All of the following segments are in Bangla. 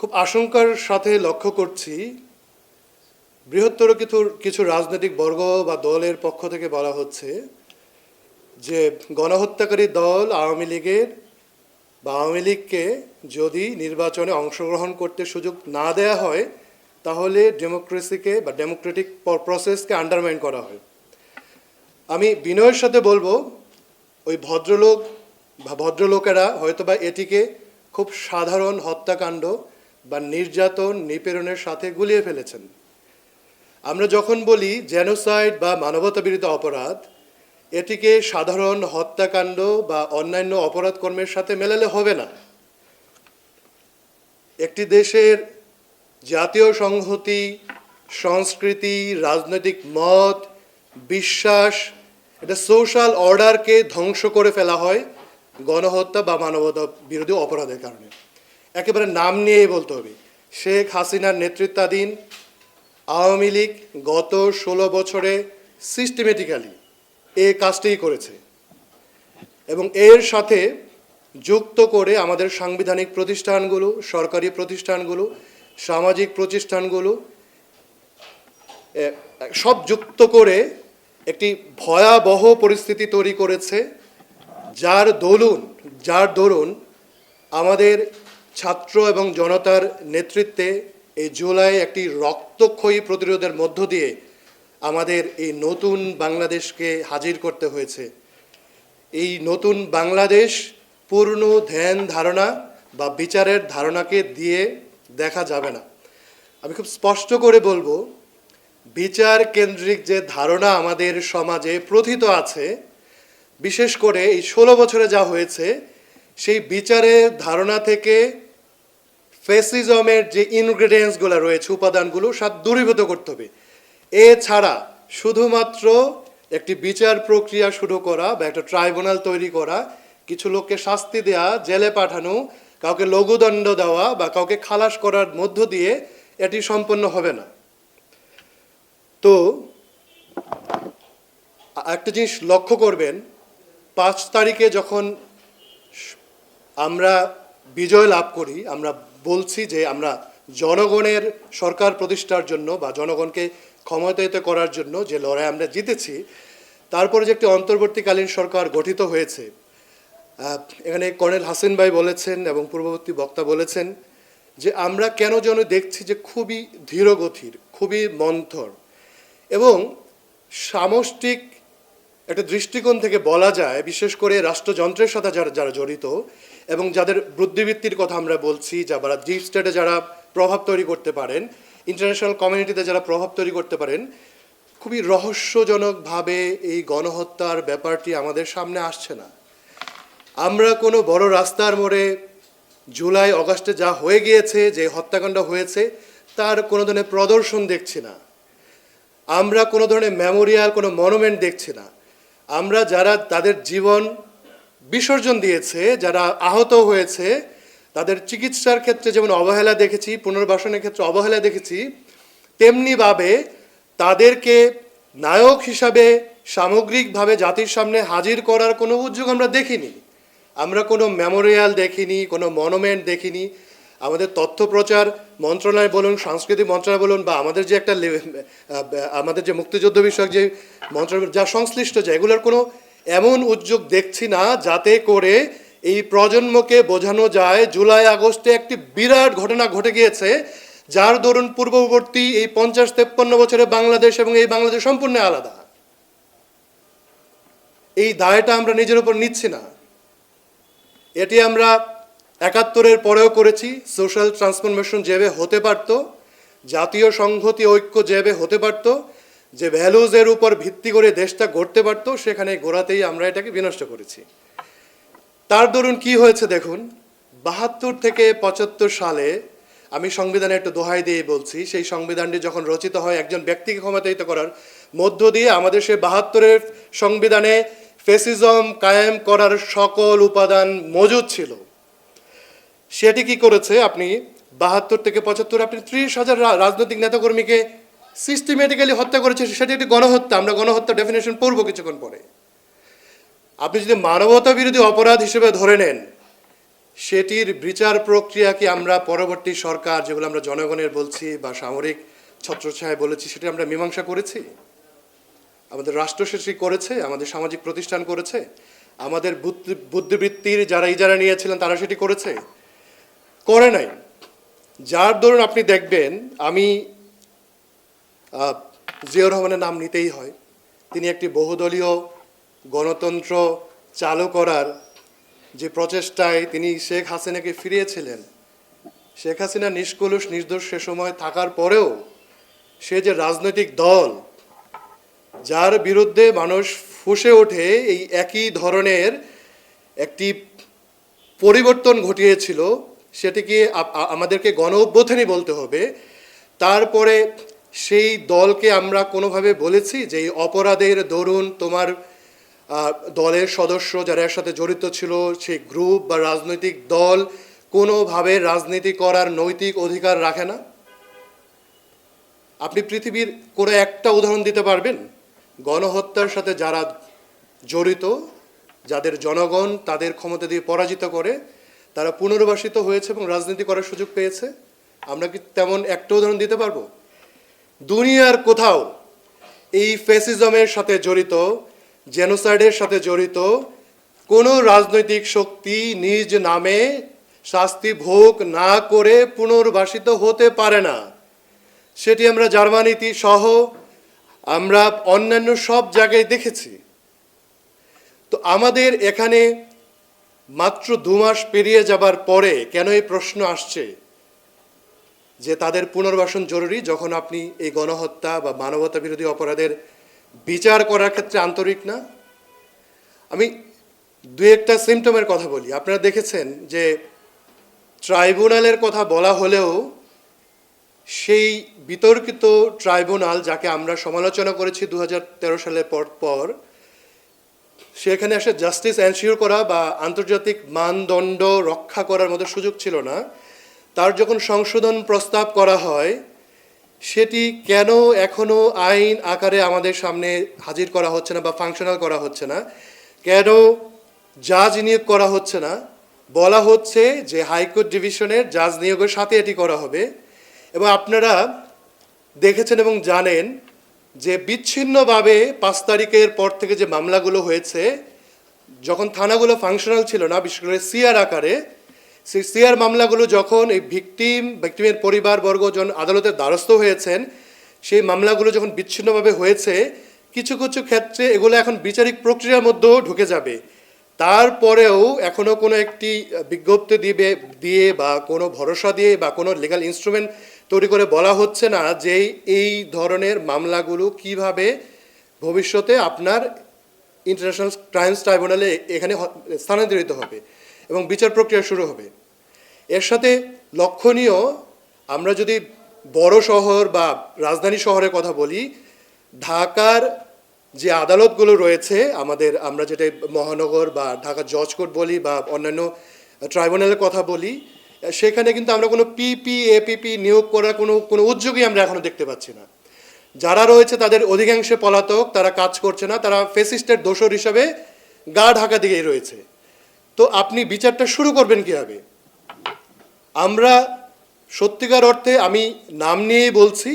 খুব আশঙ্কার সাথে লক্ষ্য করছি, বৃহত্তর কিছু কিছু রাজনৈতিক বর্গ বা দলের পক্ষ থেকে বলা হচ্ছে যে গণহত্যাকারী দল আওয়ামী লীগের বা আওয়ামী লীগকে যদি নির্বাচনে অংশগ্রহণ করতে সুযোগ না দেয়া হয়, তাহলে ডেমোক্রেসিকে বা ডেমোক্রেটিক প্রসেসকে আন্ডারমাইন করা হয়। আমি বিনয়ের সাথে বলব, ওই ভদ্রলোক বা ভদ্রলোকেরা হয়তোবা এটিকে খুব সাধারণ হত্যাকাণ্ড বা নির্যাতন, নিপীড়নের সাথে গুলিয়ে ফেলেছেন। আমরা যখন বলি জেনোসাইড বা মানবতা বিরোধী অপরাধ, এটিকে সাধারণ হত্যাকাণ্ড বা অন্যান্য অপরাধ কর্মের সাথে মেলালে হবে না। একটি দেশের জাতীয় সংহতি, সংস্কৃতি, রাজনৈতিক মত, বিশ্বাস, এটা সোশ্যাল অর্ডারকে ধ্বংস করে ফেলা হয় গণহত্যা বা মানবতা বিরোধী অপরাধের কারণে। একেবারে নাম নিয়েই বলতে হবে। শেখ হাসিনার নেতৃত্বাধীন আওয়ামী লীগ গত ষোলো বছরে সিস্টেমেটিক্যালি এ কাজটাই করেছে এবং এর সাথে যুক্ত করে আমাদের সাংবিধানিক প্রতিষ্ঠানগুলো, সরকারি প্রতিষ্ঠানগুলো, সামাজিক প্রতিষ্ঠানগুলো সব যুক্ত করে একটি ভয়াবহ পরিস্থিতি তৈরি করেছে, যার দরুন যার দরুন আমাদের ছাত্র এবং জনতার নেতৃত্বে এই জুলাই একটি রক্তক্ষয়ী প্রতিরোধের মধ্য দিয়ে আমাদের এই নতুন বাংলাদেশকে হাজির করতে হয়েছে। এই নতুন বাংলাদেশ পূর্ণ ধ্যান ধারণা বা বিচারের ধারণাকে দিয়ে দেখা যাবে না। আমি খুব স্পষ্ট করে বলব, বিচার কেন্দ্রিক যে ধারণা আমাদের সমাজে প্রথিত আছে, বিশেষ করে এই ষোলো বছরে যা হয়েছে, সেই বিচারের ধারণা থেকে ফেসিজমের যে ইনগ্রেডিয়েন্টসগুলো রয়েছে, উপাদানগুলো সব দূরীভূত করতে হবে। এছাড়া শুধুমাত্র একটি বিচার প্রক্রিয়া শুরু করা বা একটা ট্রাইব্যুনাল তৈরি করা, কিছু লোককে শাস্তি দেওয়া জেলে পাঠানো, কাউকে লঘুদণ্ড দেওয়া বা কাউকে খালাস করার মধ্য দিয়ে এটি সম্পন্ন হবে না। তো একটা জিনিস লক্ষ্য করবেন, পাঁচ তারিখে যখন আমরা বিজয় লাভ করি, আমরা বলছি যে আমরা জনগণের সরকার প্রতিষ্ঠার জন্য বা জনগণকে ক্ষমতায়িত করার জন্য যে লড়াই আমরা জিতেছি, তারপরে যে একটি অন্তর্বর্তীকালীন সরকার গঠিত হয়েছে এখানে কর্নেল হাসিন ভাই বলেছেন এবং পূর্ববর্তী বক্তা বলেছেন যে আমরা কেন যেন দেখছি যে খুবই ধীরগতির, খুবই মন্থর এবং সামষ্টিক একটা দৃষ্টিকোণ থেকে বলা যায়, বিশেষ করে রাষ্ট্রযন্ত্রের সাথে যারা যারা জড়িত এবং যাদের বুদ্ধিবৃত্তির কথা আমরা বলছি, যারা ডিপ স্টেটে যারা প্রভাব তৈরি করতে পারেন ইন্টারন্যাশনাল কমিউনিটিতে যারা প্রভাব তৈরি করতে পারেন, খুবই রহস্যজনকভাবে এই গণহত্যার ব্যাপারটি আমাদের সামনে আসছে না। আমরা কোনো বড় রাস্তার মোড়ে জুলাই, অগাস্টে যা হয়ে গিয়েছে, যে হত্যাকাণ্ড হয়েছে, তার কোনো ধরনের প্রদর্শন দেখছি না। আমরা কোনো ধরনের মেমোরিয়াল কোনো মনুমেন্ট দেখছি না। আমরা যারা তাদের জীবন বিসর্জন দিয়েছে, যারা আহত হয়েছে, তাদের চিকিৎসার ক্ষেত্রে যেমন অবহেলা দেখেছি, পুনর্বাসনের ক্ষেত্রে অবহেলা দেখেছি, তেমনিভাবে তাদেরকে নায়ক হিসাবে সামগ্রিকভাবে জাতির সামনে হাজির করার কোনো উদ্যোগ আমরা দেখিনি। আমরা কোনো মেমোরিয়াল দেখিনি, কোনো মনুমেন্ট দেখিনি। আমাদের তথ্য প্রচার মন্ত্রণালয় বলুন, সাংস্কৃতিক মন্ত্রণালয় বলুন, বা আমাদের যে একটা আমাদের যে মুক্তিযুদ্ধ বিষয়ক যে মন্ত্রণালয়, যা সংশ্লিষ্ট যে, এগুলোর কোনো এমন উদ্যোগ দেখছি না যাতে করে এই প্রজন্মকে বোঝানো যায়। জুলাই, আগস্টে একটি বিরাট ঘটনা ঘটে গিয়েছে, যার দরুন পূর্ববর্তী এই পঞ্চাশ, তেপ্পান্ন বছরে বাংলাদেশ এবং এই বাংলাদেশ সম্পূর্ণ আলাদা। এই দায়টা আমরা নিজের উপর নিচ্ছি না। এটি আমরা একাত্তরের পরেও করেছি। সোশ্যাল ট্রান্সফরমেশন যেভাবে হতে পারত, জাতীয় সংহতি ঐক্য যেভাবে হতে পারত যে ভ্যালুজের উপর ভিত্তি করে দেশটা গড়তে পারত, সেখানে গোড়াতেই আমরা এটাকে বিনষ্ট করেছি। তার দরুন কি হয়েছে দেখুন, বাহাত্তর থেকে পঁচাত্তর সালে আমি সংবিধানে একটু দোহাই দিয়ে বলছি, সেই সংবিধানটি যখন রচিত হয়, একজন ব্যক্তিকে ক্ষমতায়িত করার মধ্য দিয়ে আমাদের সে বাহাত্তরের সংবিধানে ফেসিজম কায়েম করার সকল উপাদান মজুদ ছিল। সেটি কি করেছে আপনি? বাহাত্তর থেকে পঁচাত্তর, আপনি ত্রিশ হাজার রাজনৈতিক নেতাকর্মীকে সিস্টেমেটিক্যালি হত্যা করেছে, সেটি একটি গণহত্যা। আমরা গণহত্যা ডেফিনেশন পড়ব কিছুক্ষণ পরে। আপনি যদি মানবতা বিরোধী অপরাধ হিসেবে ধরে নেন, সেটির বিচার প্রক্রিয়া কি আমরা পরবর্তী সরকার, যেগুলো আমরা জনগণের বলছি বা সামরিক ছত্রছায় বলেছি, সেটা আমরা মীমাংসা করেছি? আমাদের রাষ্ট্র সেটি করেছে, আমাদের সামাজিক প্রতিষ্ঠান করেছে, আমাদের বুদ্ধি- বুদ্ধিবৃত্তির যারা ইজারা নিয়েছিলেন, তারা সেটি করেছে? করে নাই। যার দরুন আপনি দেখবেন, আমি জিয়াউর রহমানের নাম নিতেই হয়। তিনি একটি বহুদলীয় গণতন্ত্র চালু করার যে প্রচেষ্টায় তিনি শেখ হাসিনাকে ফিরিয়েছিলেন, শেখ হাসিনা নিষ্কলুষ, নির্দোষ সে সময় থাকার পরেও সে যে রাজনৈতিক দল, যার বিরুদ্ধে মানুষ ফুসে ওঠে, এই একই ধরনের একটি পরিবর্তন ঘটিয়েছিল, সেটিকে আমাদেরকে গণ অভ্যুত্থানই বলতে হবে। তারপরে সেই দলকে আমরা কোনোভাবে বলেছি যে এই অপরাধের দরুন তোমার দলের সদস্য যারা এর সাথে জড়িত ছিল, সেই গ্রুপ বা রাজনৈতিক দল কোনোভাবে রাজনীতি করার নৈতিক অধিকার রাখে না? আপনি পৃথিবীর কোনো একটা উদাহরণ দিতে পারবেন? গণহত্যার সাথে যারা জড়িত, যাদের জনগণ তাদের ক্ষমতা দিয়ে পরাজিত করে, তারা পুনর্বাসিত হয়েছে এবং রাজনীতি করার সুযোগ পেয়েছে? আমরা কি তেমন একটা উদাহরণ দিতে পারব? দুনিয়ার কোথাও এই ফেসিজমের সাথে জড়িত, জেনোসাইডের সাথে জড়িত কোনো রাজনৈতিক শক্তি নিজ নামে শাস্তি ভোগ না করে পুনর্বাসিত হতে পারে না। সেটি আমরা জার্মানিতে সহ আমরা অন্যান্য সব জায়গায় দেখেছি। তো আমাদের এখানে মাত্র দু মাস পেরিয়ে যাবার পরে কেন এই প্রশ্ন আসছে? যে তাদের পুনর্বাসন জরুরি যখন আপনি এই গণহত্যা বা মানবতা বিরোধী অপরাধের বিচার করার ক্ষেত্রে আন্তরিক না? আমি দু একটা সিমটমের কথা বলি। আপনারা দেখেছেন যে ট্রাইব্যুনালের কথা বলা হলেও সেই বিতর্কিত ট্রাইব্যুনাল যাকে আমরা সমালোচনা করেছি দু হাজার তেরো সালের পর পর, সেখানে আসে জাস্টিস এনশিওর করা বা আন্তর্জাতিক মানদণ্ড রক্ষা করার মতো সুযোগ ছিল না। তার যখন সংশোধন প্রস্তাব করা হয়, সেটি কেন এখনও আইন আকারে আমাদের সামনে হাজির করা হচ্ছে না বা ফাংশনাল করা হচ্ছে না? কেন জাজ নিয়োগ করা হচ্ছে না? বলা হচ্ছে যে হাইকোর্ট ডিভিশনের জাজ নিয়োগের সাথে এটি করা হবে। এবং আপনারা দেখেছেন এবং জানেন যে বিচ্ছিন্নভাবে পাঁচ তারিখের পর থেকে যে মামলাগুলো হয়েছে, যখন থানাগুলো ফাংশনাল ছিল না, বিশেষ করে সিআর আকারে সেই সিআর মামলাগুলো যখন এই ভিকটিম, ভিকটিমের পরিবারবর্গ জন আদালতের দ্বারস্থ হয়েছেন, সেই মামলাগুলো যখন বিচ্ছিন্নভাবে হয়েছে, কিছু কিছু ক্ষেত্রে এগুলো এখন বিচারিক প্রক্রিয়ার মধ্যেও ঢুকে যাবে। তারপরেও এখনও কোনো একটি বিজ্ঞপ্তি দিবে, দিয়ে বা কোনো ভরসা দিয়ে বা কোনো লিগাল ইনস্ট্রুমেন্ট তৈরি করে বলা হচ্ছে না যে এই ধরনের মামলাগুলো কীভাবে ভবিষ্যতে আপনার ইন্টারন্যাশনাল ক্রাইমস ট্রাইব্যুনালে এখানে স্থানান্তরিত হবে এবং বিচার প্রক্রিয়া শুরু হবে। এর সাথে লক্ষণীয় আমরা যদি বড় শহর বা রাজধানী শহরের কথা বলি, ঢাকার যে আদালতগুলো রয়েছে, আমাদের আমরা যেটা মহানগর বা ঢাকা জজ কোর্ট বলি বা অন্যান্য ট্রাইব্যুনালের কথা বলি, সেখানে কিন্তু আমরা কোনো পিপি এপিপি নিয়োগ করার কোনো কোনো উদ্যোগই আমরা এখনও দেখতে পাচ্ছি না। যারা রয়েছে তাদের অধিকাংশে পলাতক, তারা কাজ করছে না, তারা ফেসিস্টের দোষর হিসাবে গা ঢাকা দিকেই রয়েছে। তো আপনি বিচারটা শুরু করবেন কীভাবে? আমরা সত্যিকার অর্থে আমি নাম নিয়েই বলছি,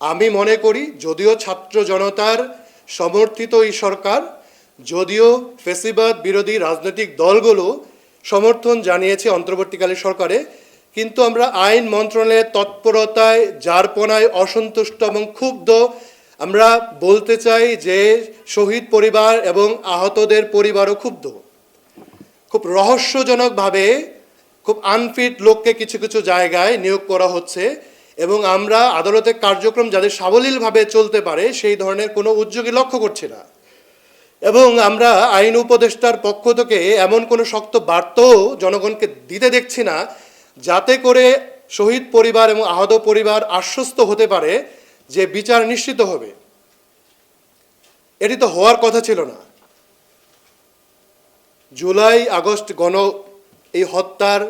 আমি মনে করি যদিও ছাত্র জনতার সমর্থিত এই সরকার, যদিও ফেসিবাদ বিরোধী রাজনৈতিক দলগুলো সমর্থন জানিয়েছে অন্তর্বর্তীকালে সরকারে, কিন্তু আমরা আইন মন্ত্রণালয়ের তৎপরতায়, যারপনায় অসন্তুষ্ট এবং ক্ষুব্ধ, আমরা বলতে চাই যে শহীদ পরিবার এবং আহতদের পরিবারও ক্ষুব্ধ। খুব রহস্যজনকভাবে খুব আনফিট লোককে কিছু কিছু জায়গায় নিয়োগ করা হচ্ছে এবং আমরা আদালতের কার্যক্রম যাদের সাবলীলভাবে চলতে পারে সেই ধরনের কোনো উদ্যোগই লক্ষ্য করছি না। এবং আমরা আইন উপদেষ্টার পক্ষ থেকে এমন কোনো শক্ত বার্তাও জনগণকে দিতে দেখছি না যাতে করে শহীদ পরিবার এবং আহত পরিবার আশ্বস্ত হতে পারে যে বিচার নিশ্চিত হবে। এটি তো হওয়ার কথা ছিল না। জুলাই, আগস্ট গণ এই হত্যার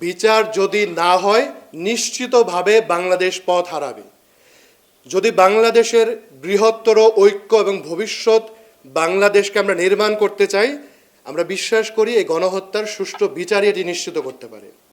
বিচার যদি না হয়, নিশ্চিতভাবে বাংলাদেশ পথ হারাবে। যদি বাংলাদেশের বৃহত্তর ঐক্য এবং ভবিষ্যৎ বাংলাদেশকে আমরা নির্মাণ করতে চাই, আমরা বিশ্বাস করি এই গণহত্যার সুষ্ঠু বিচারই এটি নিশ্চিত করতে পারে।